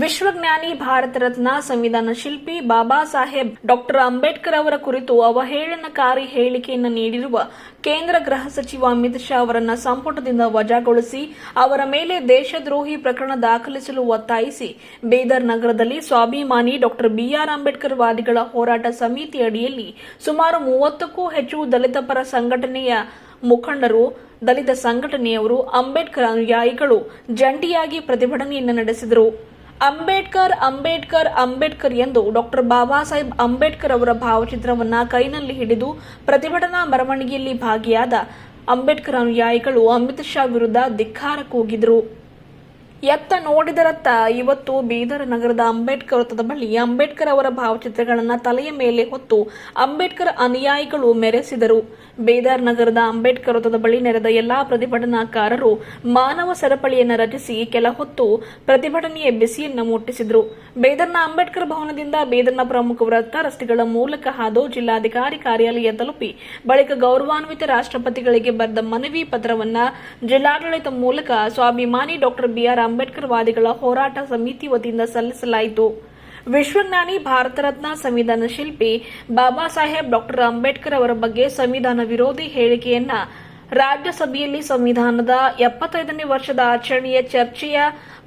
ವಿಶ್ವಜ್ಞಾನಿ ಭಾರತ ರತ್ನ ಸಂವಿಧಾನ ಶಿಲ್ಪಿ ಬಾಬಾ ಸಾಹೇಬ್ ಡಾಕ್ಟರ್ ಅಂಬೇಡ್ಕರ್ ಅವರ ಕುರಿತು ಅವಹೇಳನಕಾರಿ ಹೇಳಿಕೆಯನ್ನು ನೀಡಿರುವ ಕೇಂದ್ರ ಗೃಹ ಸಚಿವ ಅಮಿತ್ ಶಾ ಅವರನ್ನು ಸಂಪುಟದಿಂದ ವಜಾಗೊಳಿಸಿ ಅವರ ಮೇಲೆ ದೇಶದ್ರೋಹಿ ಪ್ರಕರಣ ದಾಖಲಿಸಲು ಒತ್ತಾಯಿಸಿ ಬೀದರ್ ನಗರದಲ್ಲಿ ಸ್ವಾಭಿಮಾನಿ ಡಾಕ್ಟರ್ ಬಿಆರ್ ಅಂಬೇಡ್ಕರ್ ವಾದಿಗಳ ಹೋರಾಟ ಸಮಿತಿ ಅಡಿಯಲ್ಲಿ ಸುಮಾರು ಮೂವತ್ತಕ್ಕೂ ಹೆಚ್ಚು ದಲಿತ ಪರ ಸಂಘಟನೆಯ ಮುಖಂಡರು, ದಲಿತ ಸಂಘಟನೆಯವರು ಅಂಬೇಡ್ಕರ್ ಅನುಯಾಯಿಗಳು ಜಂಟಿಯಾಗಿ ಪ್ರತಿಭಟನೆಯನ್ನು ನಡೆಸಿದರು. ಅಂಬೇಡ್ಕರ್ ಅಂಬೇಡ್ಕರ್ ಅಂಬೇಡ್ಕರ್ ಎಂದು ಡಾಕ್ಟರ್ ಬಾಬಾ ಸಾಹೇಬ್ ಅಂಬೇಡ್ಕರ್ ಅವರ ಭಾವಚಿತ್ರವನ್ನ ಕೈನಲ್ಲಿ ಹಿಡಿದು ಪ್ರತಿಭಟನಾ ಮೆರವಣಿಗೆಯಲ್ಲಿ ಭಾಗಿಯಾದ ಅಂಬೇಡ್ಕರ್ ಅನುಯಾಯಿಗಳು ಅಮಿತ್ ಶಾ ವಿರುದ್ಧ ಧಿಕ್ಕಾರ ಕೂಗಿದರು ಎತ್ತ ನೋಡಿದರತ್ತ ಇವತ್ತು ಬೀದರ್ ನಗರದ ಅಂಬೇಡ್ಕರ್ ವೃತ್ತದ ಬಳಿ ಅಂಬೇಡ್ಕರ್ ಅವರ ಭಾವಚಿತ್ರಗಳನ್ನು ತಲೆಯ ಮೇಲೆ ಹೊತ್ತು ಅಂಬೇಡ್ಕರ್ ಅನುಯಾಯಿಗಳು ಮೆರೆಸಿದರು. ಬೀದರ್ ನಗರದ ಅಂಬೇಡ್ಕರ್ ವೃತ್ತದ ಬಳಿ ನೆರೆದ ಎಲ್ಲಾ ಪ್ರತಿಭಟನಾಕಾರರು ಮಾನವ ಸರಪಳಿಯನ್ನು ರಚಿಸಿ ಕೆಲ ಹೊತ್ತು ಪ್ರತಿಭಟನೆಯ ಬಿಸಿಯನ್ನು ಮುಟ್ಟಿಸಿದರು. ಬೇದರ್ನ ಅಂಬೇಡ್ಕರ್ ಭವನದಿಂದ ಬೇದರ್ನ ಪ್ರಮುಖ ವೃತ್ತ ರಸ್ತೆಗಳ ಮೂಲಕ ಹಾದು ಜಿಲ್ಲಾಧಿಕಾರಿ ಕಾರ್ಯಾಲಯ ತಲುಪಿ, ಬಳಿಕ ಗೌರವಾನ್ವಿತ ರಾಷ್ಟ್ರಪತಿಗಳಿಗೆ ಬರೆದ ಮನವಿ ಪತ್ರವನ್ನು ಜಿಲ್ಲಾಡಳಿತ ಮೂಲಕ ಸ್ವಾಭಿಮಾನಿ ಡಾಕ್ಟರ್ ಬಿಆರ್ ಅಂಬೇಡ್ಕರ್ ವಾದಿಗಳ ಹೋರಾಟ ಸಮಿತಿ ವತಿಯಿಂದ ಸಲ್ಲಿಸಲಾಯಿತು. ವಿಶ್ವಜ್ಞಾನಿ ಭಾರತ ರತ್ನ ಸಂವಿಧಾನ ಶಿಲ್ಪಿ ಬಾಬಾ ಸಾಹೇಬ್ ಡಾಕ್ಟರ್ ಅಂಬೇಡ್ಕರ್ ಅವರ ಬಗ್ಗೆ ಸಂವಿಧಾನ ವಿರೋಧಿ ಹೇಳಿಕೆಯನ್ನ ರಾಜ್ಯಸಭೆಯಲ್ಲಿ ಸಂವಿಧಾನದ ಎಪ್ಪತ್ತೈದನೇ ವರ್ಷದ ಆಚರಣೆಯ ಚರ್ಚೆಯ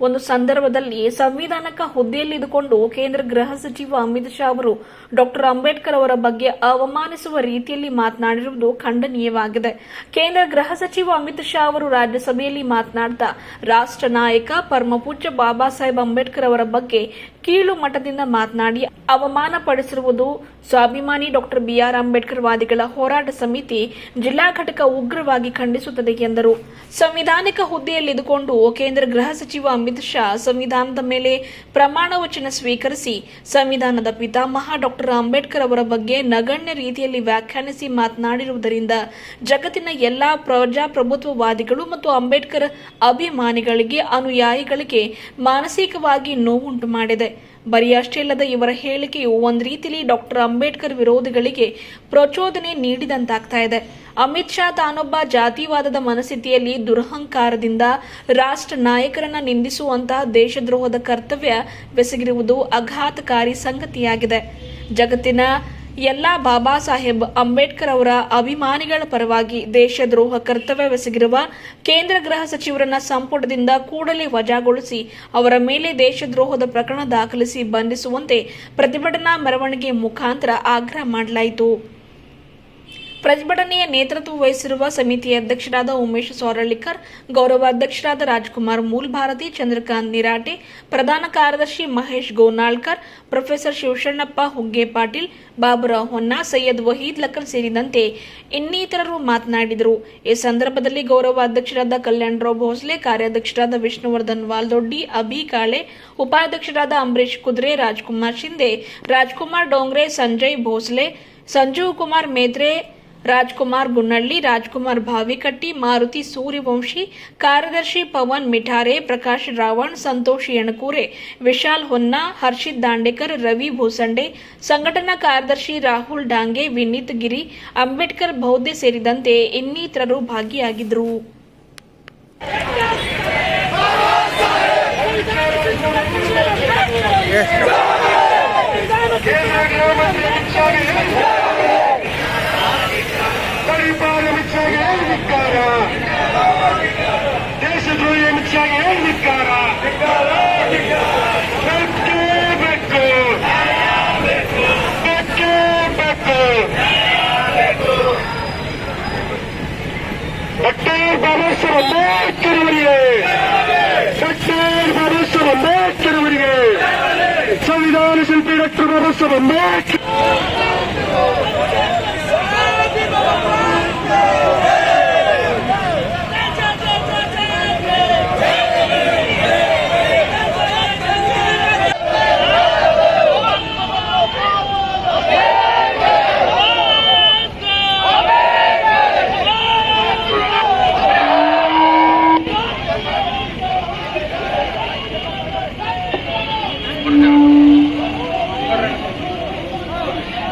ಒಂದು ಸಂದರ್ಭದಲ್ಲಿ ಸಂವಿಧಾನಕ ಹುದ್ದೆಯಲ್ಲಿದ್ದುಕೊಂಡು ಕೇಂದ್ರ ಗೃಹ ಸಚಿವ ಅಮಿತ್ ಶಾ ಅವರು ಡಾಕ್ಟರ್ ಅಂಬೇಡ್ಕರ್ ಅವರ ಬಗ್ಗೆ ಅವಮಾನಿಸುವ ರೀತಿಯಲ್ಲಿ ಮಾತನಾಡಿರುವುದು ಖಂಡನೀಯವಾಗಿದೆ. ಕೇಂದ್ರ ಗೃಹ ಸಚಿವ ಅಮಿತ್ ಶಾ ಅವರು ರಾಜ್ಯಸಭೆಯಲ್ಲಿ ಮಾತನಾಡಿದ ರಾಷ್ಟ್ರ ನಾಯಕ ಪರಮಪೂಜ್ಯ ಬಾಬಾ ಸಾಹೇಬ್ ಅಂಬೇಡ್ಕರ್ ಅವರ ಬಗ್ಗೆ ಕೀಳು ಮಟ್ಟದಿಂದ ಮಾತನಾಡಿ ಅವಮಾನ ಪಡಿಸಿರುವುದು ಸ್ವಾಭಿಮಾನಿ ಡಾಕ್ಟರ್ ಬಿಆರ್ ಅಂಬೇಡ್ಕರ್ ವಾದಿಗಳ ಹೋರಾಟ ಸಮಿತಿ ಜಿಲ್ಲಾ ಘಟಕ ಉಗ್ರವಾಗಿ ಖಂಡಿಸುತ್ತದೆ ಎಂದರು. ಸಂವಿಧಾನಿಕ ಹುದ್ದೆಯಲ್ಲಿದ್ದುಕೊಂಡು ಕೇಂದ್ರ ಗೃಹ ಸಚಿವ ಅಮಿತ್ ಶಾ ಸಂವಿಧಾನದ ಮೇಲೆ ಪ್ರಮಾಣ ವಚನ ಸ್ವೀಕರಿಸಿ, ಸಂವಿಧಾನದ ಪಿತಾಮಹ ಡಾಕ್ಟರ್ ಅಂಬೇಡ್ಕರ್ ಅವರ ಬಗ್ಗೆ ನಗಣ್ಯ ರೀತಿಯಲ್ಲಿ ವ್ಯಾಖ್ಯಾನಿಸಿ ಮಾತನಾಡಿರುವುದರಿಂದ ಜಗತ್ತಿನ ಎಲ್ಲಾ ಪ್ರಜಾಪ್ರಭುತ್ವವಾದಿಗಳು ಮತ್ತು ಅಂಬೇಡ್ಕರ್ ಅಭಿಮಾನಿಗಳಿಗೆ, ಅನುಯಾಯಿಗಳಿಗೆ ಮಾನಸಿಕವಾಗಿ ನೋವುಂಟು ಮಾಡಿದೆ ಬರೀ ಅಷ್ಟೇ ಅಲ್ಲದೆ ಇವರ ಹೇಳಿಕೆಯು ಒಂದು ರೀತಿಯಲ್ಲಿ ಡಾಕ್ಟರ್ ಅಂಬೇಡ್ಕರ್ ವಿರೋಧಿಗಳಿಗೆ ಪ್ರಚೋದನೆ ನೀಡಿದಂತಾಗ್ತಾ ಇದೆ. ಅಮಿತ್ ಶಾ ತಾನೊಬ್ಬ ಜಾತಿವಾದದ ಮನಸ್ಥಿತಿಯಲ್ಲಿ ದುರಹಂಕಾರದಿಂದ ರಾಷ್ಟ್ರ ನಾಯಕರನ್ನ ನಿಂದಿಸುವಂತಹ ದೇಶದ್ರೋಹದ ಕರ್ತವ್ಯ ಬೆಸಗಿರುವುದು ಆಘಾತಕಾರಿ ಸಂಗತಿಯಾಗಿದೆ. ಜಗತ್ತಿನ ಎಲ್ಲ ಬಾಬಾ ಸಾಹೇಬ್ ಅಂಬೇಡ್ಕರ್ ಅವರ ಅಭಿಮಾನಿಗಳ ಪರವಾಗಿ ದೇಶದ್ರೋಹ ಕರ್ತವ್ಯವೆಸಗಿರುವ ಕೇಂದ್ರ ಗೃಹ ಸಚಿವರನ್ನ ಸಂಪುಟದಿಂದ ಕೂಡಲೇ ವಜಾಗೊಳಿಸಿ ಅವರ ಮೇಲೆ ದೇಶದ್ರೋಹದ ಪ್ರಕರಣ ದಾಖಲಿಸಿ ಬಂಧಿಸುವಂತೆ ಪ್ರತಿಭಟನಾ ಮೆರವಣಿಗೆ ಮುಖಾಂತರ ಆಗ್ರಹ ಮಾಡಲಾಯಿತು. ಪ್ರತಿಭಟನೆಯ ನೇತೃತ್ವ ವಹಿಸಿರುವ ಸಮಿತಿಯ ಅಧ್ಯಕ್ಷರಾದ ಉಮೇಶ್ ಸೋರಳ್ಳಿಕರ್ ಗೌರವ ಅಧ್ಯಕ್ಷರಾದ ರಾಜ್ಕುಮಾರ್ ಮೂಲ್ಭಾರತಿ, ಚಂದ್ರಕಾಂತ್ ನಿರಾಟೆ, ಪ್ರಧಾನ ಕಾರ್ಯದರ್ಶಿ ಮಹೇಶ್ ಗೋನಾಳ್ಕರ್, ಪ್ರೊಫೆಸರ್ ಶಿವಶರಣಪ್ಪ ಹುಗ್ಗೆ ಪಾಟೀಲ್ ಬಾಬುರಾವ್ ಹೊನ್ನಾ, ಸೈಯದ್ ವಹೀದ್ ಲಕ್ಕರ್ ಸೇರಿದಂತೆ ಇನ್ನಿತರರು ಮಾತನಾಡಿದರು. ಈ ಸಂದರ್ಭದಲ್ಲಿ ಗೌರವ ಅಧ್ಯಕ್ಷರಾದ ಕಲ್ಯಾಣರಾವ್ ಭೋಸ್ಲೆ, ಕಾರ್ಯಾಧ್ಯಕ್ಷರಾದ ವಿಷ್ಣುವರ್ಧನ್ ವಾಲ್ದೊಡ್ಡಿ, ಅಭಿ ಕಾಳೆ, ಉಪಾಧ್ಯಕ್ಷರಾದ ಅಂಬರೀಶ್ ಕುದ್ರೆ, ರಾಜ್ಕುಮಾರ್ ಶಿಂದೆ ರಾಜ್ಕುಮಾರ್ ಡೋಂಗ್ರೆ, ಸಂಜಯ್ ಭೋಸ್ಲೆ, ಸಂಜೀವ್ ಕುಮಾರ್ ಮೇತ್ರೆ ರಾಜ್ಕುಮಾರ್ ಗುನ್ನಳ್ಳಿ ರಾಜ್ಕುಮಾರ್ ಭಾವಿಕಟ್ಟಿ ಮಾರುತಿ ಸೂರ್ಯವಂಶಿ ಕಾರ್ಯದರ್ಶಿ ಪವನ್ ಮಿಠಾರೆ, ಪ್ರಕಾಶ್ ರಾವಣ್, ಸಂತೋಷ್ ಯಣಕೂರೆ, ವಿಶಾಲ್ ಹೊನ್ನ, ಹರ್ಷಿತ್ ದಾಂಡೇಕರ್, ರವಿ ಭೂಸಂಡೆ, ಸಂಘಟನಾ ಕಾರ್ಯದರ್ಶಿ ರಾಹುಲ್ ಡಾಂಗೆ, ವಿನೀತ್ ಗಿರಿ, ಅಂಬೇಡ್ಕರ್ ಬೌದ್ಧೆ ಸೇರಿದಂತೆ ಇನ್ನಿತರರು ಭಾಗಿಯಾಗಿದ್ದರು. ಧಿಕ್ಕಾರ ದೇಶದ್ರೋಹಿ ಮಿಚ್ಚಾಗೆ ಧಿಕ್ಕಾರ? ಬೆಕ್ಕೆ ಬೆಕ್ಕು. ಬೆಕ್ಕೆ ಬೆಕ್ಕು. ಡಾಕ್ಟರ್ ಬಾಬಾ ಸಾಹೇಬ್ ಅಂಬೇಡ್ಕರ್ ಅವರಿಗೆ ಡಾಕ್ಟರ್ ಬಾಬಾ ಸಾಹೇಬ್ ಅಂಬೇಡ್ಕರ್ ಅವರಿಗೆ ಸಂವಿಧಾನ ಶಿಲ್ಪಿ doctor Baba Saheb Ambedkar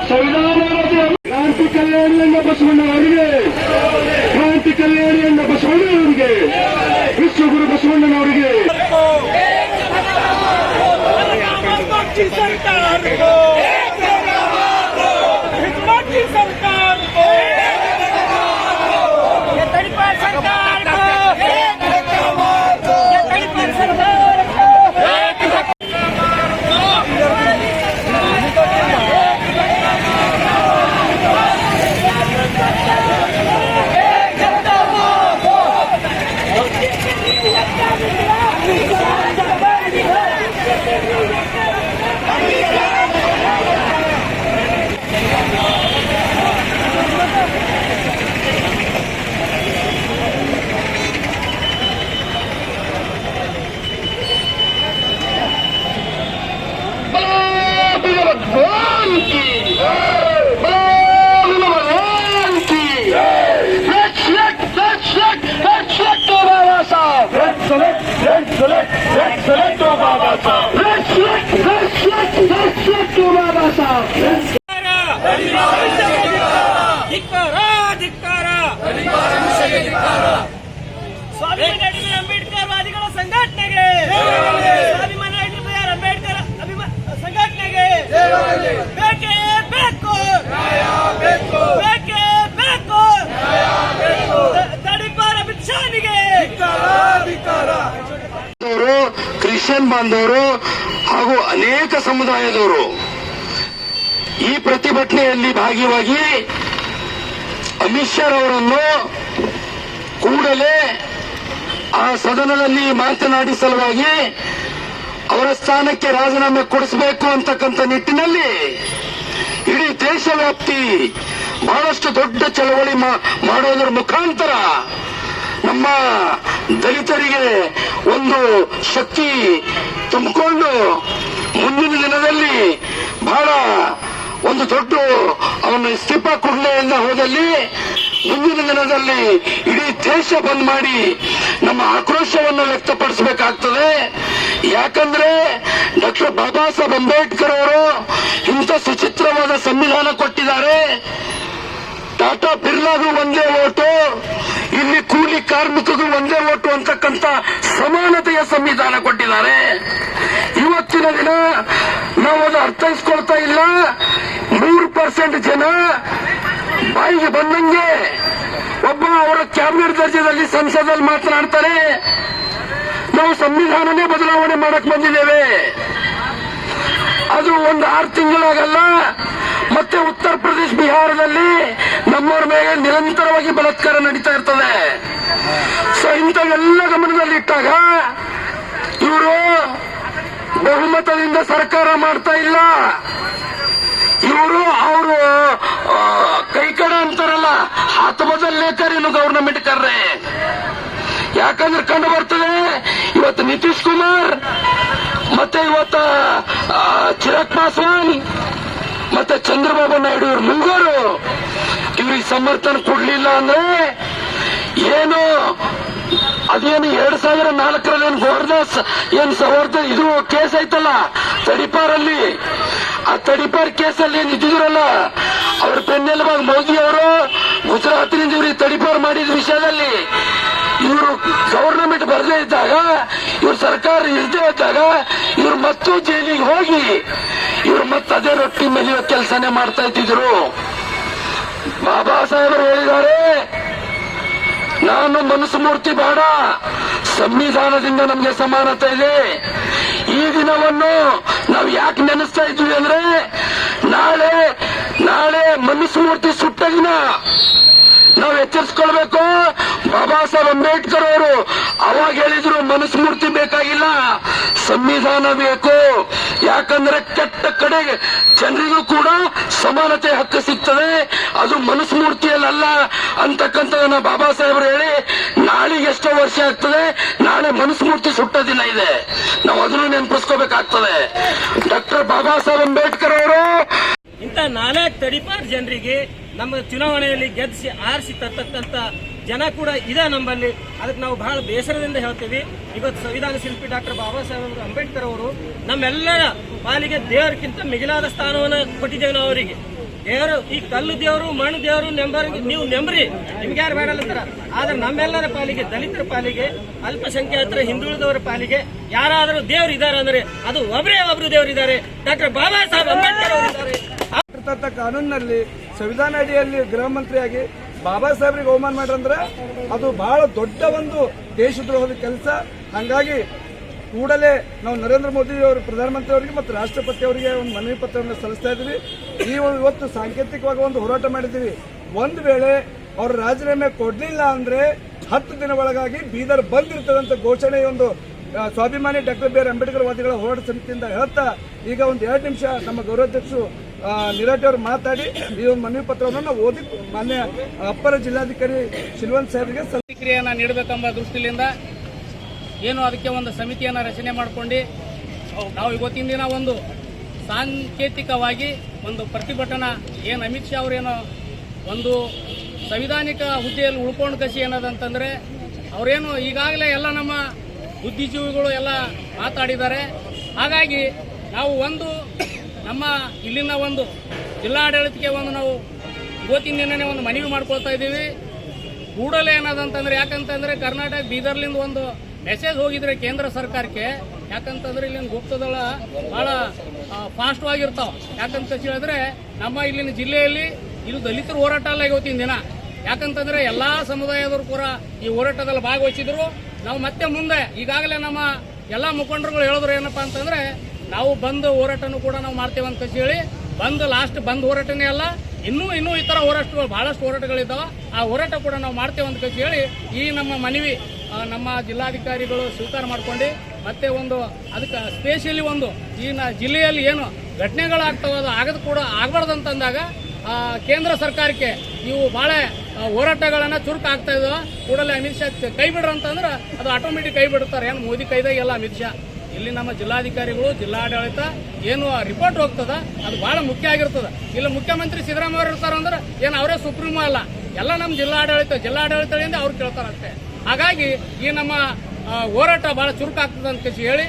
solidaridad Rüşvet, rüşvet Tuğba Basal. Rüşvet, rüşvet, rüşvet Tuğba Basal. Rüşvet. ಅವರು ಕ್ರಿಶ್ಚಿಯನ್ ಬಾಂಧವರು ಹಾಗೂ ಅನೇಕ ಸಮುದಾಯದವರು. ಈ ಪ್ರತಿಭಟನೆಯಲ್ಲಿ ಭಾಗಿಯಾಗಿ ಅಮಿತ್ ಶಾ ಅವರನ್ನು ಕೂಡಲೇ ಆ ಸದನದಲ್ಲಿ ಮಾತನಾಡಿ ಸಲುವಾಗಿ ಅವರ ಸ್ಥಾನಕ್ಕೆ ರಾಜೀನಾಮೆ ಕೊಡಿಸಬೇಕು ಅಂತಕ್ಕಂಥ ನಿಟ್ಟಿನಲ್ಲಿ ಇಡೀ ದೇಶವ್ಯಾಪ್ತಿ ಬಹಳಷ್ಟು ದೊಡ್ಡ ಚಳವಳಿ ಮಾಡೋದರ ಮುಖಾಂತರ ನಮ್ಮ ದಲಿತರಿಗೆ ಒಂದು ಶಕ್ತಿ ತುಂಬಿಕೊಂಡು ಮುಂದಿನ ದಿನದಲ್ಲಿ ಬಹಳ ಒಂದು ದೊಡ್ಡ ಅವನು ಇಸ್ತೀಫಾ ಕುಡ್ಲೆಯಿಂದ ಹೋದಲ್ಲಿ ಮುಂದಿನ ದಿನದಲ್ಲಿ ಇಡೀ ದೇಶ ಬಂದ್ ಮಾಡಿ ನಮ್ಮ ಆಕ್ರೋಶವನ್ನು ವ್ಯಕ್ತಪಡಿಸಬೇಕಾಗ್ತದೆ. ಯಾಕಂದ್ರೆ ಡಾಕ್ಟರ್ ಬಾಬಾ ಸಾಹೇಬ್ ಅಂಬೇಡ್ಕರ್ ಅವರು ಇಂಥ ಸುಚಿತ್ರವಾದ ಸಂವಿಧಾನ ಕೊಟ್ಟಿದ್ದಾರೆ. ಟಾಟಾ ಬಿರ್ಲಾಗೂ ಒಂದೇ ಓಟು. ಇಲ್ಲಿ ಕೂಲಿ ಕಾರ್ಮಿಕರು ಒಂದೇ ಓಟು ಅಂತಕ್ಕಂಥ ಸಮಾನತೆಯ ಸಂವಿಧಾನ ಕೊಟ್ಟಿದ್ದಾರೆ. ಇವತ್ತಿನ ದಿನ ನಾವು ಅದು ಅರ್ಥೈಸ್ಕೊಳ್ತಾ ಇಲ್ಲ. ಮೂರು ಪರ್ಸೆಂಟ್ ಜನ ಬಾಯಿಗೆ ಬಂದಂಗೆ ಒಬ್ಬ ಅವರ ಕ್ಯಾಬಿನೆಟ್ ದರ್ಜೆದಲ್ಲಿ ಸಂಸದಲ್ಲಿ ಮಾತನಾಡ್ತಾರೆ. ನಾವು ಸಂವಿಧಾನನೇ ಬದಲಾವಣೆ ಮಾಡಕ್ ಬಂದಿದ್ದೇವೆ. ಅದು ಒಂದು ಆರು ತಿಂಗಳಾಗಲ್ಲ. ಮತ್ತೆ ಉತ್ತರ ಪ್ರದೇಶ ಬಿಹಾರದಲ್ಲಿ ನಮ್ಮವ್ರ ಮೇಲೆ ನಿರಂತರವಾಗಿ ಬಲತ್ಕಾರ ನಡೀತಾ ಇರ್ತದೆ. ಸೊ ಇಂಥವೆಲ್ಲ ಗಮನದಲ್ಲಿಟ್ಟಾಗ ಇವರು ಬಹುಮತದಿಂದ ಸರ್ಕಾರ ಮಾಡ್ತಾ ಇಲ್ಲ. ಇವರು ಅವರು ಕೈಕಡ ಅಂತಾರಲ್ಲ ಹತ್ತೊಂಬತ್ತಲ್ಲೇ ಕರೀನು ಗೌರ್ನಮೆಂಟ್ ಕರ್ರೆ. ಯಾಕಂದ್ರೆ ಕಂಡು ಬರ್ತದೆ, ಇವತ್ತು ನಿತೀಶ್ ಕುಮಾರ್, ಮತ್ತೆ ಇವತ್ತ ಚಿರಾಗ್ ಪಾಸ್ವಾನ್ ಮತ್ತೆ ಚಂದ್ರಬಾಬು ನಾಯ್ಡು ಇವ್ರ ಮುಂಗೋರು ಇವ್ರಿಗೆ ಸಮರ್ಥನೆ ಕೊಡ್ಲಿಲ್ಲ ಅಂದ್ರೆ ಏನು, ಅದೇನು ಎರಡ್ ಸಾವಿರ ನಾಲ್ಕರಲ್ಲಿ ಏನು ಗೋರ್ದಾಸ್ ಏನ್ ಸವರ್ದ ಇದು ಕೇಸ್ ಐತಲ್ಲ ತಡಿಪಾರಲ್ಲಿ. ಆ ತಡಿಪಾರ್ ಕೇಸಲ್ಲಿ ಏನ್ ಇದ್ದಿದ್ರಲ್ಲ, ಅವ್ರ ಬೆನ್ನೆಲುಬಾಗ ಮೋದಿ ಅವರು ಗುಜರಾತ್ನಿಂದ ಇವ್ರಿಗೆ ತಡಿಪಾರ್ ಮಾಡಿದ ವಿಷಯದಲ್ಲಿ. ಇವರು ಗವರ್ನಮೆಂಟ್ ಬರದೇ ಇದ್ದಾಗ, ಇವ್ರ ಸರ್ಕಾರ ಇರದೇ ಇದ್ದಾಗ, ಇವ್ರು ಮತ್ತು ಜೈಲಿಗೆ ಹೋಗಿ, ಇವ್ರು ಮತ್ತೆ ಅದೇ ರೊಟ್ಟಿ ಮೆಲಿಯುವ ಕೆಲಸನೇ ಮಾಡ್ತಾ ಇದ್ದಿದ್ರು. ಬಾಬಾ ಸಾಹೇಬರು ಹೇಳಿದ್ದಾರೆ, ನಾನು ಮನಸ್ಸು ಮೂರ್ತಿ ಬೇಡ, ಸಂವಿಧಾನದಿಂದ ನಮಗೆ ಸಮಾನತೆ ಇದೆ. ಈ ದಿನವನ್ನು ನಾವು ಯಾಕೆ ನೆನೆಸ್ತಾ ಇದ್ವಿ ಅಂದ್ರೆ, ನಾಳೆ ನಾಳೆ ಮನಸ್ಸು ಮೂರ್ತಿ ಸುಟ್ಟ ದಿನ ನಾವು ಎಚ್ಚರಿಸ್ಕೊಳ್ಬೇಕು. ಬಾಬಾ ಸಾಹೇಬ್ ಅಂಬೇಡ್ಕರ್ ಅವರು ಅವಾಗ ಹೇಳಿದ್ರು ಮನಸ್ಮೂರ್ತಿ ಬೇಕಾಗಿಲ್ಲ. ಸಂವಿಧಾನ ಬೇಕು. ಯಾಕಂದ್ರೆ ಕೆಟ್ಟ ಕಡೆ ಜನರಿಗೂ ಕೂಡ ಸಮಾನತೆ ಹಕ್ಕು ಸಿಗ್ತದೆ. ಅದು ಮನಸ್ಮೂರ್ತಿಯಲ್ಲ ಅಂತಕ್ಕಂಥದನ್ನ ಬಾಬಾ ಸಾಹೇಬ್ರು ಹೇಳಿ, ನಾಳೆಗೆ ಎಷ್ಟೋ ವರ್ಷ ಆಗ್ತದೆ, ನಾಳೆ ಮನಸ್ಮೂರ್ತಿ ಸುಟ್ಟ ದಿನ ಇದೆ. ನಾವು ಅದನ್ನು ನೆನಪಿಸ್ಕೋಬೇಕಾಗ್ತದೆ. ಡಾಕ್ಟರ್ ಬಾಬಾ ಸಾಹೇಬ್ ಅಂಬೇಡ್ಕರ್ ಅವರು ಇಂಥ ನಾಲ್ಕು ತಡಿಪಾರ್ ಜನರಿಗೆ ನಮ್ಮ ಚುನಾವಣೆಯಲ್ಲಿ ಗೆದ್ದಿಸಿ ಆರಿಸಿ ತರ್ತಕ್ಕಂಥ ಜನ ಕೂಡ ಇದೆ ನಮ್ಮಲ್ಲಿ. ಅದಕ್ಕೆ ನಾವು ಬಹಳ ಬೇಸರದಿಂದ ಹೇಳ್ತೀವಿ. ಇವತ್ತು ಸಂವಿಧಾನ ಶಿಲ್ಪಿ ಡಾಕ್ಟರ್ ಬಾಬಾ ಸಾಹೇಬ್ ಅಂಬೇಡ್ಕರ್ ಅವರು ನಮ್ಮೆಲ್ಲರ ಪಾಲಿಗೆ ದೇವರಿಗಿಂತ ಮಿಗಿಲಾದ ಸ್ಥಾನವನ್ನು ಕೊಟ್ಟಿದ್ದೇವೆ ನಾವು ಅವರಿಗೆ. ದೇವರು, ಈ ಕಲ್ಲು ದೇವರು, ಮಣ್ಣು ದೇವರು ನೆಂಬರ್ ನೀವು ನೆಂಬ್ರಿ. ನಿಮ್ಗೆ ಯಾರು ಬೇಡಲ್ಲ ಅಂತಾರ? ಆದ್ರೆ ನಮ್ಮೆಲ್ಲರ ಪಾಲಿಗೆ, ದಲಿತರ ಪಾಲಿಗೆ, ಅಲ್ಪಸಂಖ್ಯಾತರ, ಹಿಂದುಳಿದವರ ಪಾಲಿಗೆ ಯಾರಾದರೂ ದೇವರು ಇದ್ದಾರೆ ಅಂದ್ರೆ ಅದು ಒಬ್ಬರೇ ಒಬ್ರು ದೇವರು ಇದ್ದಾರೆ. ಡಾಕ್ಟರ್ ಬಾಬಾ ಸಾಹೇಬ್ ಅಂಬೇಡ್ಕರ್ ಅವರು ಇದ್ದಾರೆ. ಕಾನೂನಿನಲ್ಲಿ ಸಂವಿಧಾನ ಅಡಿಯಲ್ಲಿ ಗೃಹ ಮಂತ್ರಿಯಾಗಿ ಬಾಬಾ ಸಾಹೇಬ್ರಿಗೆ ಅವಮಾನ ಮಾಡ್ರಂದ್ರೆ ಅದು ಬಹಳ ದೊಡ್ಡ ಒಂದು ದೇಶದ್ರೋಹದ ಕೆಲಸ. ಹಂಗಾಗಿ ಕೂಡಲೇ ನಾವು ನರೇಂದ್ರ ಮೋದಿ ಅವರು, ಪ್ರಧಾನಮಂತ್ರಿ ಅವರಿಗೆ ಮತ್ತು ರಾಷ್ಟ್ರಪತಿ ಅವರಿಗೆ ಒಂದು ಮನವಿ ಪತ್ರವನ್ನು ಸಲ್ಲಿಸ್ತಾ ಇದ್ದೀವಿ. ಈ ಒಂದು ಇವತ್ತು ಸಾಂಕೇತಿಕವಾಗಿ ಒಂದು ಹೋರಾಟ ಮಾಡಿದ್ದೀವಿ. ಒಂದು ವೇಳೆ ಅವರು ರಾಜೀನಾಮೆ ಕೊಡಲಿಲ್ಲ ಅಂದ್ರೆ ಹತ್ತು ದಿನ ಒಳಗಾಗಿ ಬೀದರ್ ಬಂದ್ ಇರ್ತದಂತ ಘೋಷಣೆ ಒಂದು ಸ್ವಾಭಿಮಾನಿ ಡಾಕ್ಟರ್ ಬಿ ಆರ್ ಅಂಬೇಡ್ಕರ್ ವಾದಿಗಳ ಹೋರಾಟ ಸಮಿತಿಯಿಂದ ಹೇಳ್ತಾ ಈಗ ಒಂದು ಎರಡು ನಿಮಿಷ ನಮ್ಮ ಗೌರವಾಧ್ಯಕ್ಷರು ನಿರಾಟಿ ಅವರು ಮಾತಾಡಿ, ಈ ಒಂದು ಮನವಿ ಪತ್ರವನ್ನು ನಾವು ಓದಿ ಮಾನ್ಯ ಅಪ್ಪರ ಜಿಲ್ಲಾಧಿಕಾರಿ ಶಿಲ್ವಂತ್ ಸಾಹೇಬ್ಗೆ. ಪ್ರತಿಕ್ರಿಯೆಯನ್ನು ನೀಡಬೇಕೆಂಬ ದೃಷ್ಟಿಯಿಂದ ಏನು ಅದಕ್ಕೆ ಒಂದು ಸಮಿತಿಯನ್ನು ರಚನೆ ಮಾಡಿಕೊಂಡು ನಾವು ಇವತ್ತಿನ ದಿನ ಒಂದು ಸಾಂಕೇತಿಕವಾಗಿ ಒಂದು ಪ್ರತಿಭಟನಾ, ಏನು ಅಮಿತ್ ಶಾ ಅವರೇನೋ ಒಂದು ಸಂವಿಧಾನಿಕ ಹುದ್ದೆಯಲ್ಲಿ ಉಳ್ಕೊಂಡು ಕಸಿ ಏನದಂತಂದರೆ ಅವರೇನು ಈಗಾಗಲೇ ಎಲ್ಲ ನಮ್ಮ ಬುದ್ಧಿಜೀವಿಗಳು ಎಲ್ಲ ಮಾತಾಡಿದ್ದಾರೆ. ಹಾಗಾಗಿ ನಾವು ಒಂದು ನಮ್ಮ ಇಲ್ಲಿನ ಒಂದು ಜಿಲ್ಲಾಡಳಿತಕ್ಕೆ ಒಂದು ನಾವು ಇವತ್ತಿನ ದಿನನೇ ಒಂದು ಮನವಿ ಮಾಡ್ಕೊಳ್ತಾ ಇದ್ದೀವಿ. ಕೂಡಲೇ ಏನದಂತಂದ್ರೆ, ಯಾಕಂತಂದ್ರೆ ಕರ್ನಾಟಕ ಬೀದರ್ಲಿಂದ ಒಂದು ಮೆಸೇಜ್ ಹೋಗಿದ್ರೆ ಕೇಂದ್ರ ಸರ್ಕಾರಕ್ಕೆ. ಯಾಕಂತಂದ್ರೆ ಇಲ್ಲಿನ ಗುಪ್ತದಳ ಬಹಳ ಫಾಸ್ಟ್ ಆಗಿರ್ತಾವ. ಯಾಕಂತ ಹೇಳಿದ್ರೆ, ನಮ್ಮ ಇಲ್ಲಿನ ಜಿಲ್ಲೆಯಲ್ಲಿ ಇದು ದಲಿತರ ಹೋರಾಟ ಅಲ್ಲ ಇವತ್ತಿನ ದಿನ. ಯಾಕಂತಂದ್ರೆ ಎಲ್ಲಾ ಸಮುದಾಯದವರು ಕೂಡ ಈ ಹೋರಾಟದಲ್ಲಿ ಭಾಗವಹಿಸಿದ್ರು. ನಾವು ಮತ್ತೆ ಮುಂದೆ ಈಗಾಗಲೇ ನಮ್ಮ ಎಲ್ಲಾ ಮುಖಂಡರುಗಳು ಹೇಳಿದ್ರು ಏನಪ್ಪಾ ಅಂತಂದ್ರೆ, ನಾವು ಬಂದ್ ಹೋರಾಟನೂ ಕೂಡ ನಾವು ಮಾಡ್ತೇವೆ ಅಂತ ಹೇಳಿ, ಬಂದ್ ಲಾಸ್ಟ್ ಬಂದ್ ಹೋರಾಟನೇ ಅಲ್ಲ, ಇನ್ನೂ ಇನ್ನೂ ಇತರ ಹೋರಾಟಗಳು ಬಹಳಷ್ಟು ಹೋರಾಟಗಳಿದ್ದಾವೆ. ಆ ಹೋರಾಟ ಕೂಡ ನಾವು ಮಾಡ್ತೇವೆ ಅಂತ ಹೇಳಿ ಈ ನಮ್ಮ ಮನವಿ ನಮ್ಮ ಜಿಲ್ಲಾಧಿಕಾರಿಗಳು ಸ್ವೀಕಾರ ಮಾಡ್ಕೊಂಡು, ಮತ್ತೆ ಒಂದು ಅದಕ್ಕೆ ಸ್ಪೆಷಲಿ ಒಂದು ಈ ಜಿಲ್ಲೆಯಲ್ಲಿ ಏನು ಘಟನೆಗಳಾಗ್ತಾವ ಅದು ಆಗದು ಕೂಡ ಆಗಬಾರ್ದಂತಂದಾಗ ಕೇಂದ್ರ ಸರ್ಕಾರಕ್ಕೆ ನೀವು ಭಾಳ ಹೋರಾಟಗಳನ್ನ ಚುರುಕು ಆಗ್ತಾ ಇದ್ದಾವೆ ಕೂಡಲೇ ಅಮಿತ್ ಶಾ ಕೈ ಬಿಡ್ರ ಅಂತಂದ್ರೆ ಅದು ಆಟೋಮೆಟಿಕ್ ಕೈ ಬಿಡ್ತಾರೆ. ಏನು ಮೋದಿ ಕೈದಾಗೆಲ್ಲ ಅಮಿತ್ ಶಾ. ಇಲ್ಲಿ ನಮ್ಮ ಜಿಲ್ಲಾಧಿಕಾರಿಗಳು, ಜಿಲ್ಲಾಡಳಿತ ಏನು ರಿಪೋರ್ಟ್ ಹೋಗ್ತದ? ಅದು ಬಹಳ ಮುಖ್ಯ ಆಗಿರ್ತದೆ. ಇಲ್ಲಿ ಮುಖ್ಯಮಂತ್ರಿ ಸಿದ್ದರಾಮಯ್ಯ ಇರ್ತಾರ ಅಂದ್ರೆ ಏನು ಅವರೇ ಸುಪ್ರೀಮೋ ಅಲ್ಲ. ಎಲ್ಲ ನಮ್ಮ ಜಿಲ್ಲಾಡಳಿತ, ಜಿಲ್ಲಾಡಳಿತದಿಂದ ಅವ್ರು ಕೇಳ್ತಾರಂತೆ. ಹಾಗಾಗಿ ಈ ನಮ್ಮ ಹೋರಾಟ ಬಹಳ ಚುರುಕಾಗ್ತದೆ ಅಂತ ಹೇಳಿ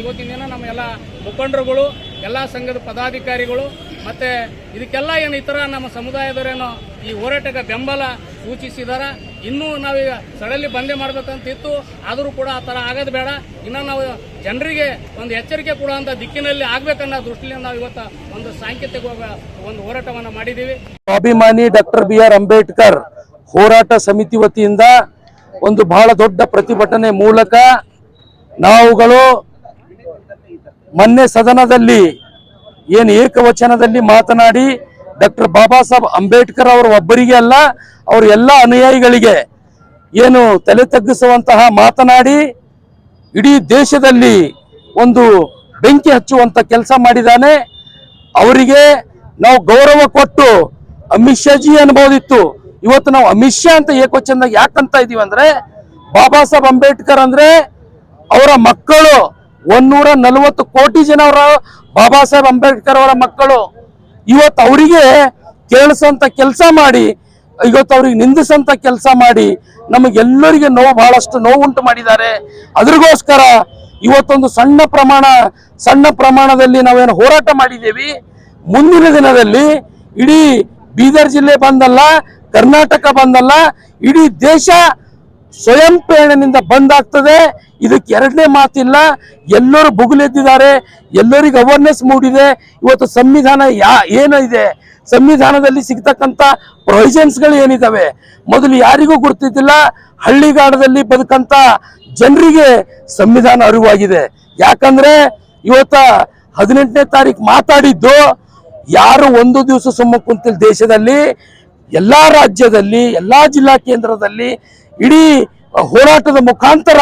ಇವತ್ತಿನ ದಿನ ನಮ್ಮ ಎಲ್ಲ ಮುಖಂಡರುಗಳು, ಎಲ್ಲ ಸಂಘದ ಪದಾಧಿಕಾರಿಗಳು ಮತ್ತೆ ಇದಕ್ಕೆಲ್ಲ ಏನು ಈ ಥರ ನಮ್ಮ ಸಮುದಾಯದವರೇನೋ ಈ ಹೋರಾಟಕ್ಕೆ ಬೆಂಬಲ ಸೂಚಿಸಿದಾರ. ಇನ್ನೂ ನಾವೀಗ ಸಡನ್ಲಿ ಬಂದೆ ಮಾಡಬೇಕಂತ ಇತ್ತು ಆದರೂ ಕೂಡ ಆ ಥರ ಆಗೋದು ಬೇಡ. ಇನ್ನು ನಾವು ಜನರಿಗೆ ಒಂದು ಎಚ್ಚರಿಕೆ ಕೊಡುವಂಥ ದಿಕ್ಕಿನಲ್ಲಿ ಆಗ್ಬೇಕನ್ನೋ ದೃಷ್ಟಿಯಿಂದ ನಾವು ಇವತ್ತು ಒಂದು ಸಾಂಕೇತಿಕ ಒಂದು ಹೋರಾಟವನ್ನು ಮಾಡಿದ್ದೀವಿ. ಸ್ವಾಭಿಮಾನಿ ಡಾಕ್ಟರ್ ಬಿ ಆರ್ ಅಂಬೇಡ್ಕರ್ ಹೋರಾಟ ಸಮಿತಿ ವತಿಯಿಂದ ಒಂದು ಬಹಳ ದೊಡ್ಡ ಪ್ರತಿಭಟನೆ ಮೂಲಕ ನಾವುಗಳು ಮೊನ್ನೆ ಸದನದಲ್ಲಿ ಏನು ಏಕವಚನದಲ್ಲಿ ಮಾತನಾಡಿ ಡಾಕ್ಟರ್ ಬಾಬಾ ಸಾಹೇಬ್ ಅಂಬೇಡ್ಕರ್ ಅವರು ಒಬ್ಬರಿಗೆ ಅಲ್ಲ, ಅವರು ಎಲ್ಲ ಅನುಯಾಯಿಗಳಿಗೆ ಏನು ತಲೆ ತಗ್ಗಿಸುವಂತಹ ಮಾತನಾಡಿ ಇಡೀ ದೇಶದಲ್ಲಿ ಒಂದು ಬೆಂಕಿ ಹಚ್ಚುವಂತ ಕೆಲಸ ಮಾಡಿದ್ದಾನೆ. ಅವರಿಗೆ ನಾವು ಗೌರವ ಕೊಟ್ಟು ಅಮಿತ್ ಶಾ ಜಿ ಅನ್ಬೋದಿತ್ತು. ಇವತ್ತು ನಾವು ಅಮಿತ್ ಶಾ ಅಂತ ಏಕವಚನದಾಗ ಯಾಕಂತ ಇದೀವಿ ಅಂದ್ರೆ, ಬಾಬಾ ಸಾಹೇಬ್ ಅಂಬೇಡ್ಕರ್ ಅಂದ್ರೆ ಅವರ ಮಕ್ಕಳು ಒಂದೂರ ನಲವತ್ತು ಕೋಟಿ ಜನ ಬಾಬಾ ಸಾಹೇಬ್ ಅಂಬೇಡ್ಕರ್ ಅವರ ಮಕ್ಕಳು ಇವತ್ತು ಅವರಿಗೆ ಕೇಳಿಸಂತ ಕೆಲಸ ಮಾಡಿ, ಇವತ್ತು ಅವ್ರಿಗೆ ನಿಂದಿಸಂತ ಕೆಲಸ ಮಾಡಿ ನಮಗೆಲ್ಲರಿಗೆ ನೋವು ಬಹಳಷ್ಟು ನೋವುಂಟು ಮಾಡಿದ್ದಾರೆ. ಅದ್ರಿಗೋಸ್ಕರ ಇವತ್ತೊಂದು ಸಣ್ಣ ಪ್ರಮಾಣ, ಸಣ್ಣ ಪ್ರಮಾಣದಲ್ಲಿ ನಾವೇನು ಹೋರಾಟ ಮಾಡಿದ್ದೀವಿ. ಮುಂದಿನ ದಿನದಲ್ಲಿ ಇಡೀ ಬೀದರ್ ಜಿಲ್ಲೆ ಬಂದಲ್ಲ, ಕರ್ನಾಟಕ ಬಂದಲ್ಲ, ಇಡೀ ದೇಶ ಸ್ವಯಂ ಪ್ರೇರಣೆಯಿಂದ ಬಂದಾಗ್ತದೆ. ಇದಕ್ಕೆ ಎರಡನೇ ಮಾತಿಲ್ಲ. ಎಲ್ಲರೂ ಬುಗುಲೆದ್ದಿದ್ದಾರೆ. ಎಲ್ಲರಿಗೂ ಅವೇರ್ನೆಸ್ ಮೂಡಿದೆ. ಇವತ್ತು ಸಂವಿಧಾನ ಯಾ, ಏನಿದೆ? ಸಂವಿಧಾನದಲ್ಲಿ ಸಿಗ್ತಕ್ಕಂಥ ಪ್ರೊವಿಷನ್ಸ್ಗಳು ಏನಿದ್ದಾವೆ ಮೊದಲು ಯಾರಿಗೂ ಗುರ್ತಿದ್ದಿಲ್ಲ. ಹಳ್ಳಿಗಾಡದಲ್ಲಿ ಬದುಕಂತ ಜನರಿಗೆ ಸಂವಿಧಾನ ಅರಿವಾಗಿದೆ. ಯಾಕಂದ್ರೆ ಇವತ್ತ ಹದಿನೆಂಟನೇ ತಾರೀಕು ಮಾತಾಡಿದ್ದು, ಯಾರು ಒಂದು ದಿವಸ ಸುಮ್ಮ ಕುಂತಿಲ್ಲ ದೇಶದಲ್ಲಿ. ಎಲ್ಲಾ ರಾಜ್ಯದಲ್ಲಿ, ಎಲ್ಲಾ ಜಿಲ್ಲಾ ಕೇಂದ್ರದಲ್ಲಿ ಇಡೀ ಹೋರಾಟದ ಮುಖಾಂತರ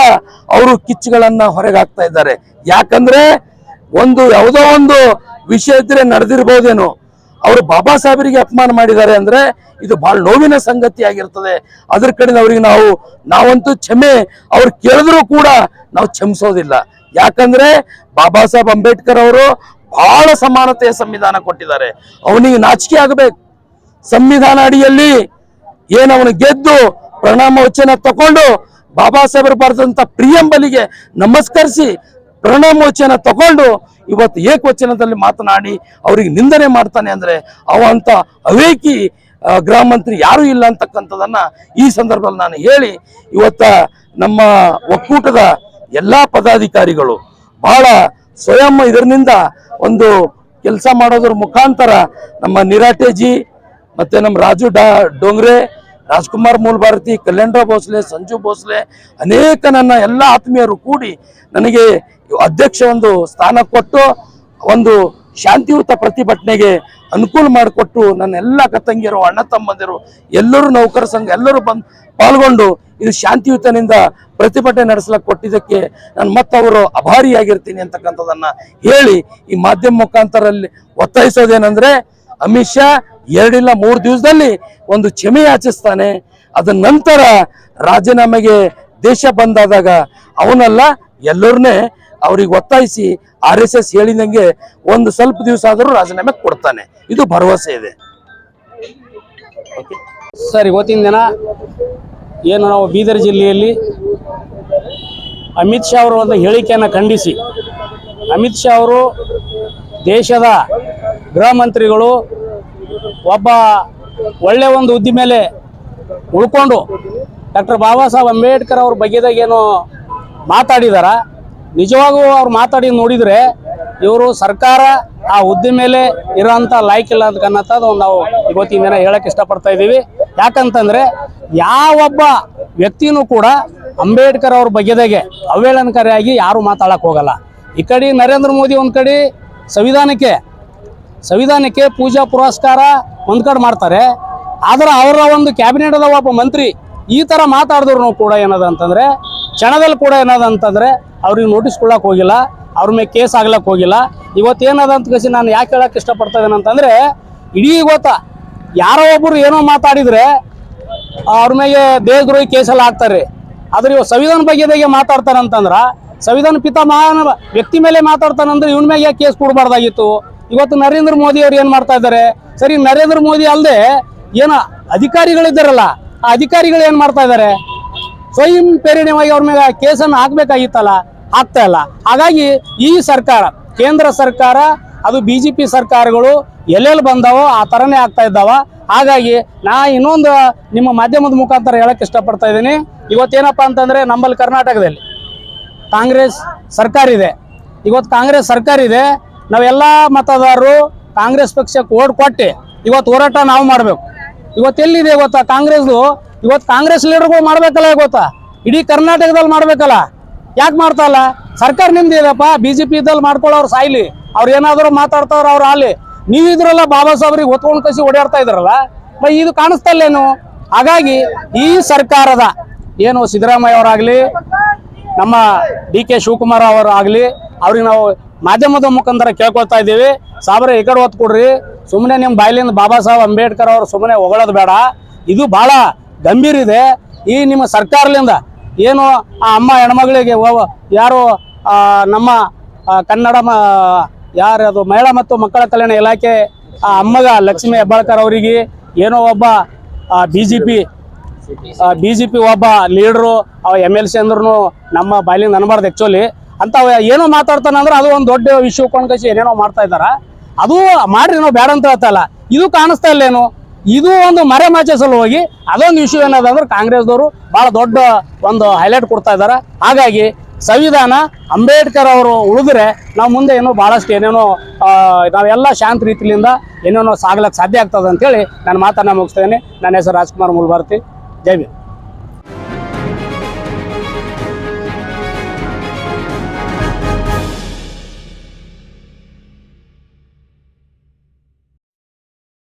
ಅವರು ಕಿಚ್ಚುಗಳನ್ನ ಹಾಕ್ತಾ ಇದ್ದಾರೆ. ಯಾಕಂದ್ರೆ ಒಂದು ಯಾವುದೋ ಒಂದು ವಿಷಯ ಇದ್ರೆ ನಡೆದಿರ್ಬೋದೇನೋ, ಅವರು ಬಾಬಾ ಸಾಹೇಬರಿಗೆ ಅಪಮಾನ ಮಾಡಿದ್ದಾರೆ ಅಂದ್ರೆ ಇದು ಬಹಳ ನೋವಿನ ಸಂಗತಿ ಆಗಿರ್ತದೆ. ಅದ್ರ ಕಡೆ ಅವರಿಗೆ ನಾವು, ನಾವಂತೂ ಕ್ಷಮೆ ಅವ್ರು ಕೇಳಿದ್ರು ಕೂಡ ನಾವು ಕ್ಷಮಿಸೋದಿಲ್ಲ. ಯಾಕಂದ್ರೆ ಬಾಬಾ ಸಾಹೇಬ್ ಅಂಬೇಡ್ಕರ್ ಅವರು ಬಹಳ ಸಮಾನತೆಯ ಸಂವಿಧಾನ ಕೊಟ್ಟಿದ್ದಾರೆ. ಅವನಿಗೆ ನಾಚಿಕೆ ಆಗಬೇಕು. ಸಂವಿಧಾನ ಅಡಿಯಲ್ಲಿ ಏನವನು ಗೆದ್ದು ಪ್ರಣಾಮ ವಚನ ತಕೊಂಡು ಬಾಬಾ ಸಾಹೇಬರು ಬರೆದಂತ ಪ್ರಿಯಂಬಲಿಗೆ ನಮಸ್ಕರಿಸಿ ಪ್ರಣಾಮೋಚನ ತಗೊಂಡು ಇವತ್ತು ಏಕವಚನದಲ್ಲಿ ಮಾತನಾಡಿ ಅವರಿಗೆ ನಿಂದನೆ ಮಾಡ್ತಾನೆ ಅಂದ್ರೆ ಅವಂತ ಅವೇಕಿ ಗ್ರಾಮ ಮಂತ್ರಿ ಯಾರು ಇಲ್ಲ ಅಂತಕ್ಕಂಥದನ್ನ ಈ ಸಂದರ್ಭದಲ್ಲಿ ನಾನು ಹೇಳಿ ಇವತ್ತ ನಮ್ಮ ಒಕ್ಕೂಟದ ಎಲ್ಲಾ ಪದಾಧಿಕಾರಿಗಳು ಬಹಳ ಸ್ವಯಂ ಇದರಿಂದ ಒಂದು ಕೆಲಸ ಮಾಡೋದ್ರ ಮುಖಾಂತರ ನಮ್ಮ ನಿರಾಟೆಜಿ ಮತ್ತೆ ನಮ್ಮ ರಾಜು ಡಾ ಡೋಂಗ್ರೆ ರಾಜ್ಕುಮಾರ್ ಮೂಲಭಾರತಿ, ಕಲ್ಯಾಣರಾವ್ ಭೋಸ್ಲೆ, ಸಂಜು ಭೋಸ್ಲೆ, ಅನೇಕ ನನ್ನ ಎಲ್ಲ ಆತ್ಮೀಯರು ಕೂಡಿ ನನಗೆ ಅಧ್ಯಕ್ಷ ಒಂದು ಸ್ಥಾನ ಕೊಟ್ಟು, ಒಂದು ಶಾಂತಿಯುತ ಪ್ರತಿಭಟನೆಗೆ ಅನುಕೂಲ ಮಾಡಿಕೊಟ್ಟು ನನ್ನ ಎಲ್ಲ ಕತ್ತಂಗಿಯರು, ಅಣ್ಣ ತಮ್ಮಂದಿರು, ಎಲ್ಲರೂ ನೌಕರ ಸಂಘ, ಎಲ್ಲರೂ ಬಂದು ಪಾಲ್ಗೊಂಡು ಇದು ಶಾಂತಿಯುತನಿಂದ ಪ್ರತಿಭಟನೆ ನಡೆಸಲಕ್ಕೆ ಕೊಟ್ಟಿದ್ದಕ್ಕೆ ನಾನು ಮತ್ತವರು ಅಭಾರಿಯಾಗಿರ್ತೀನಿ ಅಂತಕ್ಕಂಥದ್ದನ್ನು ಹೇಳಿ ಈ ಮಾಧ್ಯಮ ಮುಖಾಂತರಲ್ಲಿ ಒತ್ತಾಯಿಸೋದೇನೆಂದ್ರೆ ಅಮಿತ್ ಶಾ ಎರಡಿಲ್ಲ ಮೂರು ದಿವಸದಲ್ಲಿ ಒಂದು ಕ್ಷಮೆ ಯಾಚಿಸ್ತಾನೆ. ಅದ ನಂತರ ರಾಜೀನಾಮೆಗೆ ದೇಶ ಬಂದಾದಾಗ ಅವನಲ್ಲ, ಎಲ್ಲರನ್ನೇ ಅವ್ರಿಗೆ ಒತ್ತಾಯಿಸಿ ಆರ್ ಎಸ್ ಎಸ್ ಹೇಳಿದಂಗೆ ಒಂದು ಸ್ವಲ್ಪ ದಿವಸ ಆದರೂ ರಾಜೀನಾಮೆ ಕೊಡ್ತಾನೆ. ಇದು ಭರವಸೆ ಇದೆ. ಸರ್ ಇವತ್ತಿನ ದಿನ ಏನು ನಾವು ಬೀದರ್ ಜಿಲ್ಲೆಯಲ್ಲಿ ಅಮಿತ್ ಶಾ ಅವರು ಒಂದು ಹೇಳಿಕೆಯನ್ನು ಖಂಡಿಸಿ. ಅಮಿತ್ ಶಾ ಅವರು ದೇಶದ ಗೃಹ ಮಂತ್ರಿಗಳು ಒಬ್ಬ ಒಳ್ಳೆ ಒಂದು ಹುದ್ದೆ ಮೇಲೆ ಉಳ್ಕೊಂಡು ಡಾಕ್ಟರ್ ಬಾಬಾ ಸಾಹೇಬ್ ಅಂಬೇಡ್ಕರ್ ಅವ್ರ ಬಗ್ಗೆದಾಗ ಏನು ಮಾತಾಡಿದಾರ. ನಿಜವಾಗೂ ಅವ್ರು ಮಾತಾಡಿ ನೋಡಿದರೆ ಇವರು ಸರ್ಕಾರ ಆ ಹುದ್ದೆ ಮೇಲೆ ಲಾಯ್ಕ್ ಇಲ್ಲ ಅಂತ ಅನ್ನೋದು ಒಂದು ನಾವು ಇವತ್ತಿನ ದಿನ ಹೇಳಕ್ಕೆ ಇಷ್ಟಪಡ್ತಾ ಇದ್ದೀವಿ. ಯಾಕಂತಂದ್ರೆ ಯಾವೊಬ್ಬ ವ್ಯಕ್ತಿನೂ ಕೂಡ ಅಂಬೇಡ್ಕರ್ ಅವ್ರ ಬಗ್ಗೆದಾಗೆ ಅವೇಳನಕಾರಿಯಾಗಿ ಯಾರು ಮಾತಾಡಕ್ ಹೋಗಲ್ಲ. ಈ ಕಡೆ ನರೇಂದ್ರ ಮೋದಿ ಒಂದು ಕಡೆ ಸಂವಿಧಾನಕ್ಕೆ ಸಂವಿಧಾನಕ್ಕೆ ಪೂಜಾ ಪುರಸ್ಕಾರ ಒಂದ್ ಕಡೆ ಮಾಡ್ತಾರೆ. ಆದ್ರೆ ಅವರ ಒಂದು ಕ್ಯಾಬಿನೆಟ್ ಅದ ಒಬ್ಬ ಮಂತ್ರಿ ಈ ತರ ಮಾತಾಡಿದ್ರು ಕೂಡ ಏನದ ಅಂತಂದ್ರೆ, ಕ್ಷಣದಲ್ಲಿ ಕೂಡ ಏನದ ಅಂತಂದ್ರೆ ಅವ್ರಿಗೆ ನೋಟಿಸ್ ಕೊಡಕ್ ಹೋಗಿಲ್ಲ, ಅವ್ರ ಮೇಲೆ ಕೇಸ್ ಆಗ್ಲಕ್ ಹೋಗಿಲ್ಲ. ಇವತ್ತೇನದ ಅಂತ ಕಸಿ ನಾನು ಯಾಕೆ ಹೇಳಕ್ಕೆ ಇಷ್ಟಪಡ್ತಾ ಇದ್ದೇನೆ ಅಂತಂದ್ರೆ, ಇಡೀ ಗೊತ್ತಾ ಯಾರೋ ಒಬ್ಬರು ಏನೋ ಮಾತಾಡಿದ್ರೆ ಅವ್ರ ಮೇಲೆ ದೇಹದ್ರೋಹಿ ಕೇಸೆಲ್ಲ ಹಾಕ್ತಾರೆ. ಆದ್ರೆ ಇವ ಸಂವಿಧಾನ ಬಗ್ಗೆದಾಗೆ ಮಾತಾಡ್ತಾರಂತಂದ್ರ, ಸಂವಿಧಾನ ಪಿತಾಮಹನ ವ್ಯಕ್ತಿ ಮೇಲೆ ಮಾತಾಡ್ತಾನಂದ್ರೆ ಇವನ್ ಮೇಲೆ ಕೇಸ್ ಕೊಡಬಾರ್ದಾಗಿತ್ತು? ಇವತ್ತು ನರೇಂದ್ರ ಮೋದಿ ಅವ್ರು ಏನ್ ಮಾಡ್ತಾ ಇದ್ದಾರೆ? ಸರಿ, ನರೇಂದ್ರ ಮೋದಿ ಅಲ್ಲದೆ ಏನ ಅಧಿಕಾರಿಗಳಿದ್ದಾರಲ್ಲ ಆ ಅಧಿಕಾರಿಗಳು ಏನ್ ಮಾಡ್ತಾ ಇದ್ದಾರೆ? ಸ್ವಯಂ ಪ್ರೇರಣೆವಾಗಿ ಅವ್ರ ಮೇಲೆ ಕೇಸನ್ನು ಹಾಕ್ಬೇಕಾಗಿತ್ತಲ್ಲ, ಹಾಕ್ತಾ ಇಲ್ಲ. ಹಾಗಾಗಿ ಈ ಸರ್ಕಾರ, ಕೇಂದ್ರ ಸರ್ಕಾರ, ಅದು ಬಿಜೆಪಿ ಸರ್ಕಾರಗಳು ಎಲ್ಲೆಲ್ಲಿ ಬಂದಾವೋ ಆ ತರನೇ ಆಗ್ತಾ ಇದ್ದಾವ. ಹಾಗಾಗಿ ನಾ ಇನ್ನೊಂದು ನಿಮ್ಮ ಮಾಧ್ಯಮದ ಮುಖಾಂತರ ಹೇಳಕ್ ಇಷ್ಟಪಡ್ತಾ ಇದ್ದೀನಿ. ಇವತ್ತೇನಪ್ಪ ಅಂತಂದ್ರೆ ನಮ್ಮಲ್ಲಿ ಕರ್ನಾಟಕದಲ್ಲಿ ಕಾಂಗ್ರೆಸ್ ಸರ್ಕಾರ ಇದೆ ಇವತ್ತು ಕಾಂಗ್ರೆಸ್ ಸರ್ಕಾರ ಇದೆ ನಾವೆಲ್ಲ ಮತದಾರರು ಕಾಂಗ್ರೆಸ್ ಪಕ್ಷಕ್ಕೆ ಓಟ್ ಕೊಟ್ಟು ಇವತ್ತು ಹೋರಾಟ ನಾವು ಮಾಡಬೇಕು. ಇವತ್ತು ಎಲ್ಲಿದೆ ಗೊತ್ತಾ? ಕಾಂಗ್ರೆಸ್ದು ಇವತ್ತು ಕಾಂಗ್ರೆಸ್ ಲೀಡರ್ಗಳು ಮಾಡ್ಬೇಕಲ್ಲ ಗೊತ್ತಾ? ಇಡೀ ಕರ್ನಾಟಕದಲ್ಲಿ ಮಾಡ್ಬೇಕಲ್ಲ? ಯಾಕೆ ಮಾಡ್ತಾ ಇಲ್ಲ? ಸರ್ಕಾರ ನಿಮ್ದು ಇದಪ್ಪ ಬಿ ಜೆ ಪಿ ಇದ್ದಲ್ಲಿ ಮಾಡ್ಕೊಳ್ಳೋರು ಸಾಯ್ಲಿ. ಅವ್ರು ಏನಾದರೂ ಮಾತಾಡ್ತಾವ್ರು ಅವ್ರು ಆಲಿ ನೀವು ಇದ್ರಲ್ಲ ಬಾಬಾ ಸಾಹೇಬ್ರಿಗೆ ಹೊತ್ಕೊಂಡು ಕಸಿ ಓಡಾಡ್ತಾ ಇದ್ರಲ್ಲ? ಬೈ ಇದು ಕಾಣಿಸ್ತಲ್ಲೇನು ಹಾಗಾಗಿ ಈ ಸರ್ಕಾರದ ಏನು ಸಿದ್ದರಾಮಯ್ಯ ಅವರಾಗಲಿ, ನಮ್ಮ ಡಿ ಕೆ ಶಿವಕುಮಾರ್ ಅವರು ಆಗಲಿ, ಅವ್ರಿಗೆ ನಾವು ಮಾಧ್ಯಮದ ಮುಖಾಂತರ ಕೇಳ್ಕೊಳ್ತಾ ಇದ್ದೀವಿ. ಸಾಬ್ರೆ, ಈ ಕಡೆ ಒತ್ತು ಕೊಡ್ರಿ. ಸುಮ್ಮನೆ ನಿಮ್ಮ ಬಾಯ್ಲಿಂದ ಬಾಬಾ ಸಾಹೇಬ್ ಅಂಬೇಡ್ಕರ್ ಅವರು ಸುಮ್ಮನೆ ಹೊಗಳೋದು ಬೇಡ. ಇದು ಬಹಳ ಗಂಭೀರ ಇದೆ. ಈ ನಿಮ್ಮ ಸರ್ಕಾರದಿಂದ ಏನು ಆ ಅಮ್ಮ ಹೆಣ್ಮಗಳಿಗೆ ಯಾರು ನಮ್ಮ ಕನ್ನಡ ಮ, ಯಾರು ಅದು ಮಹಿಳಾ ಮತ್ತು ಮಕ್ಕಳ ಕಲ್ಯಾಣ ಇಲಾಖೆ, ಆ, ಅಮ್ಮಗ ಲಕ್ಷ್ಮೀ ಹೆಬ್ಬಾಳ್ಕರ್ ಅವರಿಗೆ ಏನೋ ಒಬ್ಬ B J P B J P ಒಬ್ಬ ಲೀಡ್ರು ಎಂ ಎಲ್ ಸಿ ಅಂದ್ರೂ ನಮ್ಮ ಬಾಯ್ಲಿಂದ ಅನ್ಬಾರ್ದು ಆ್ಯಕ್ಚುಲಿ ಅಂತ ಏನೋ ಮಾತಾಡ್ತಾನೆ ಅಂದ್ರೆ ಅದು ಒಂದು ದೊಡ್ಡ ವಿಷಯ ಕೊಂಡ್ಕಸಿ ಏನೇನೋ ಮಾಡ್ತಾ ಇದ್ದಾರ. ಅದು ಮಾಡ್ರಿ ನಾವು ಬೇಡ ಅಂತ ಹೇಳ್ತಾ ಇದು ಕಾಣಿಸ್ತಾ ಇಲ್ಲೇನು ಇದು ಒಂದು ಮರೆ ಮಾಚೆ ಸಲುವಾಗಿ ಅದೊಂದು ವಿಷಯ ಏನದ ಅಂದ್ರೆ ಕಾಂಗ್ರೆಸ್ದವರು ಬಹಳ ದೊಡ್ಡ ಒಂದು ಹೈಲೈಟ್ ಕೊಡ್ತಾ ಇದ್ದಾರೆ. ಹಾಗಾಗಿ ಸಂವಿಧಾನ ಅಂಬೇಡ್ಕರ್ ಅವರು ಉಳಿದ್ರೆ ನಾವು ಮುಂದೆ ಏನೋ ಬಹಳಷ್ಟು ಏನೇನೋ ನಾವೆಲ್ಲ ಶಾಂತ ರೀತಿಯಿಂದ ಏನೇನೋ ಸಾಗ್ಲಕ್ಕೆ ಸಾಧ್ಯ ಆಗ್ತದೆ ಅಂತೇಳಿ ನಾನು ಮಾತನ್ನ ಮುಗಿಸ್ತೇನೆ ನನ್ನ ಹೆಸರು ರಾಜ್ಕುಮಾರ್ ಮುಲ್ಭಾರತಿ ಜೈ